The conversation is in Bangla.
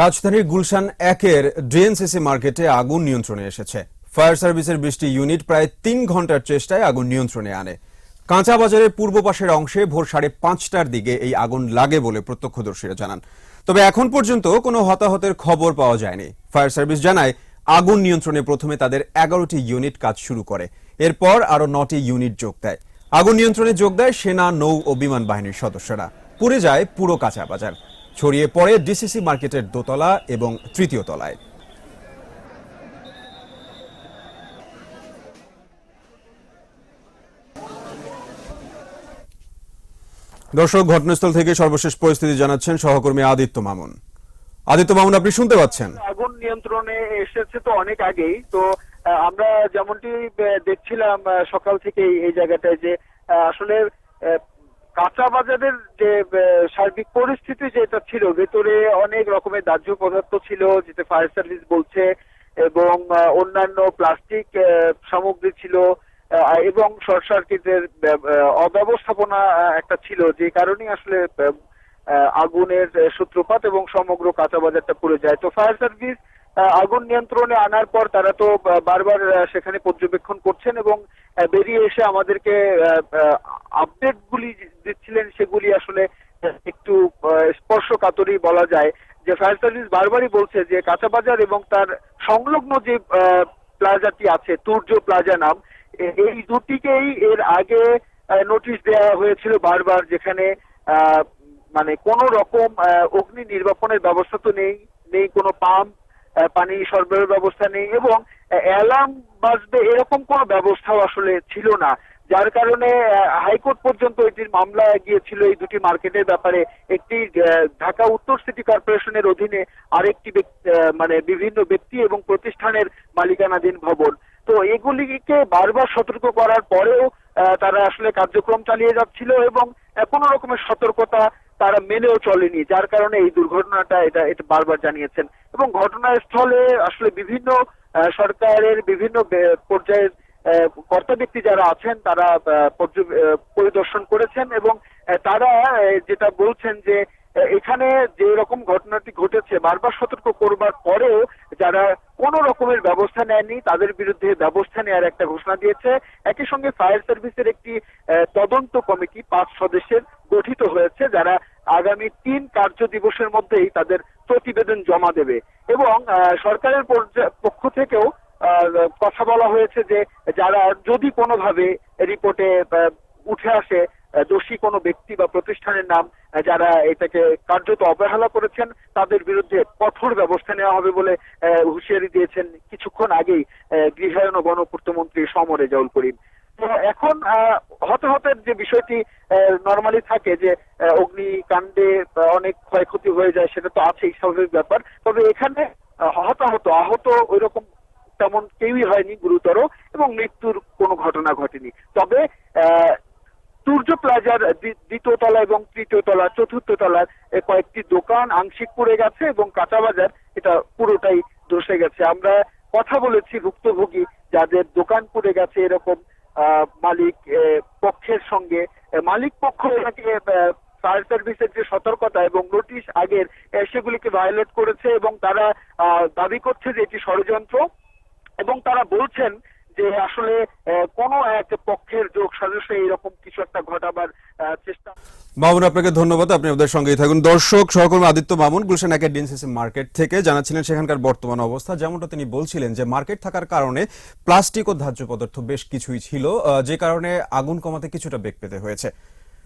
রাজধানীর গুলশান একের ডিএনসিসি মার্কেটে আগুন নিয়ন্ত্রণে এসেছে। ফায়ার সার্ভিসের বৃষ্টি ইউনিট প্রায় তিন ঘণ্টার চেষ্টায় আগুন নিয়ন্ত্রণে আনে। কাঁচা বাজারের পূর্ব পাশের অংশে ভোর সাড়ে পাঁচটার দিকে এই আগুন লাগে বলে প্রত্যক্ষদর্শীরা জানান। তবে এখন পর্যন্ত কোনো হতাহতের খবর পাওয়া যায়নি। ফায়ার সার্ভিস জানায়, আগুন নিয়ন্ত্রণে প্রথমে তাদের এগারোটি ইউনিট কাজ শুরু করে। এরপর আরও নটি ইউনিট যোগ দেয়। আগুন নিয়ন্ত্রণে যোগ দেয় সেনা, নৌ ও বিমান বাহিনীর সদস্যরা। পুড়ে যায় পুরো কাঁচা বাজার ছড়িয়ে পড়ে ডিসিসি মার্কেটের দোতলা এবং তৃতীয় তলায়। দর্শক, ঘটনাস্থল থেকে সর্বশেষ পরিস্থিতি জানাচ্ছেন সহকর্মী আদিত্য মামুন। আদিত্য মামুন, আপনি শুনতে পাচ্ছেন? আগুন নিয়ন্ত্রণে এসেছে তো অনেক আগেই। তো আমরা যেমনটি দেখছিলাম সকাল থেকেই এই জায়গাটায় যে আসলে কাঁচা বাজারের যে সার্বিক পরিস্থিতি যেটা ছিল, ভেতরে অনেক রকমের দাহ্য পদার্থ ছিল, যেটা ফায়ার সার্ভিস বলছে, এবং অন্যান্য প্লাস্টিক সামগ্রী ছিল এবং শর্ট সার্কিটের অব্যবস্থাপনা একটা ছিল, যে কারণেই আসলে আগুনের সূত্রপাত এবং সমগ্র কাঁচা বাজারটা পুড়ে যায়। তো ফায়ার সার্ভিস আগুন নিয়ন্ত্রণে আনার পর তারা তো বারবার সেখানে পর্যবেক্ষণ করছেন এবং বেরিয়ে এসে আমাদেরকে আপডেট গুলি দিচ্ছিলেন, সেগুলি আসলে একটু স্পর্শকাতরই বলা যায়। যে ফায়ার সার্ভিস বারবারই বলছে যে কাঁচা বাজার এবং তার সংলগ্ন যে প্লাজাটি আছে, তুর্য প্লাজা নাম এই দুটিকেই এর আগে নোটিশ দেওয়া হয়েছিল বারবার, যেখানে মানে কোন রকম অগ্নি নির্বাপনের ব্যবস্থা তো নেই নেই কোনো পাম্প পানি সরবরাহের ব্যবস্থা নেই এবং অ্যালার্ম বাজবে এরকম কোনো ব্যবস্থাও আসলে ছিল না। যার কারণে হাইকোর্ট পর্যন্ত এটির মামলা গিয়েছিল এই দুটি মার্কেটের ব্যাপারে। একটি ঢাকা উত্তর সিটি কর্পোরেশনের অধীনে আরেকটি মানে বিভিন্ন ব্যক্তি এবং প্রতিষ্ঠানের মালিকানাধীন ভবন। তো এগুলিকে বারবার সতর্ক করার পরেও তারা আসলে কার্যক্রম চালিয়ে যাচ্ছিল এবং কোনো রকমের সতর্কতা তারা মেনেও চলেনি। যার কারণে এই দুর্ঘটনাটা এটা এটা বারবার জানিয়েছেন। এবং ঘটনাস্থলে আসলে বিভিন্ন সরকারের বিভিন্ন পর্যায়ের কর্তা ব্যক্তি যারা আছেন, তারা পরিদর্শন করেছেন এবং তারা যেটা বলছেন যে এখানে যে রকম ঘটনাটি ঘটেছে, বারবার সতর্ক করবার পরেও যারা কোন রকমের ব্যবস্থা নেয়নি তাদের বিরুদ্ধে ব্যবস্থা নেওয়ার একটা ঘোষণা দিয়েছে। একই সঙ্গে ফায়ার সার্ভিসের একটি তদন্ত কমিটি পাঁচ সদস্যের গঠিত হয়েছে, যারা আগামী তিন কার্য দিবসের মধ্যেই তাদের প্রতিবেদন জমা দেবে। এবং সরকারের পক্ষ থেকেও কথা বলা হয়েছে যে যারা যদি কোনোভাবে রিপোর্টে উঠে আসে দোষী কোনো ব্যক্তি বা প্রতিষ্ঠানের নাম যারা এটাকে কার্যত অবহেলা করেছেন, তাদের বিরুদ্ধে কঠোর ব্যবস্থা নেওয়া হবে বলে হুঁশিয়ারি দিয়েছেন কিছুক্ষণ আগেই গৃহায়ন ও গণপূর্তমন্ত্রী সমরে রেজাউল করিম। তো এখন হতাহতের যে বিষয়টি নর্মালি থাকে যে অগ্নিকাণ্ডে অনেক ক্ষয়ক্ষতি হয়ে যায়, সেটা তো আছেই, স্বাভাবিক ব্যাপার। তবে এখানে হতাহত, আহত ওইরকম তেমন কেউই হয়নি, গুরুতর, এবং মৃত্যুর কোনো ঘটনা ঘটেনি। তবে সূর্য প্লাজার দ্বি- দ্বিতীয় তলা এবং তৃতীয় তলা, চতুর্থ তলার কয়েকটি দোকান আংশিক পুড়ে গেছে এবং কাঁচা বাজার এটা পুরোটাই ধসে গেছে। আমরা কথা বলেছি ভুক্তভোগী যাদের দোকান পুড়ে গেছে এরকম মালিক পক্ষের সঙ্গে। মালিক পক্ষ এটাকে ফায়ার সার্ভিসের যে সতর্কতা এবং নোটিশ আগের সেগুলিকে ভায়োলেট করেছে এবং তারা দাবি করছে যে এটি ষড়যন্ত্র এবং তারা বলছেন যে আসলে কোনো এক পক্ষের যোগ সাজসে এরকম কিছু একটা ঘটাবার চেষ্টা। মামুন, আপনাকে ধন্যবাদ। আপনি আমাদের সঙ্গেই থাকুন। দর্শক, সহকর্মী আদিত্য মামুন, গুলশান ডিএনসিসি মার্কেট থেকে জানাচ্ছিলেন সেখানকার বর্তমান অবস্থা। যেমনটা তিনি বলছিলেন যে, মার্কেট থাকার কারণে প্লাস্টিক ও ধার্য পদার্থ বেশ কিছুই ছিল যে কারণে আগুন কমাতে কিছুটা বেগ পেতে হয়েছে।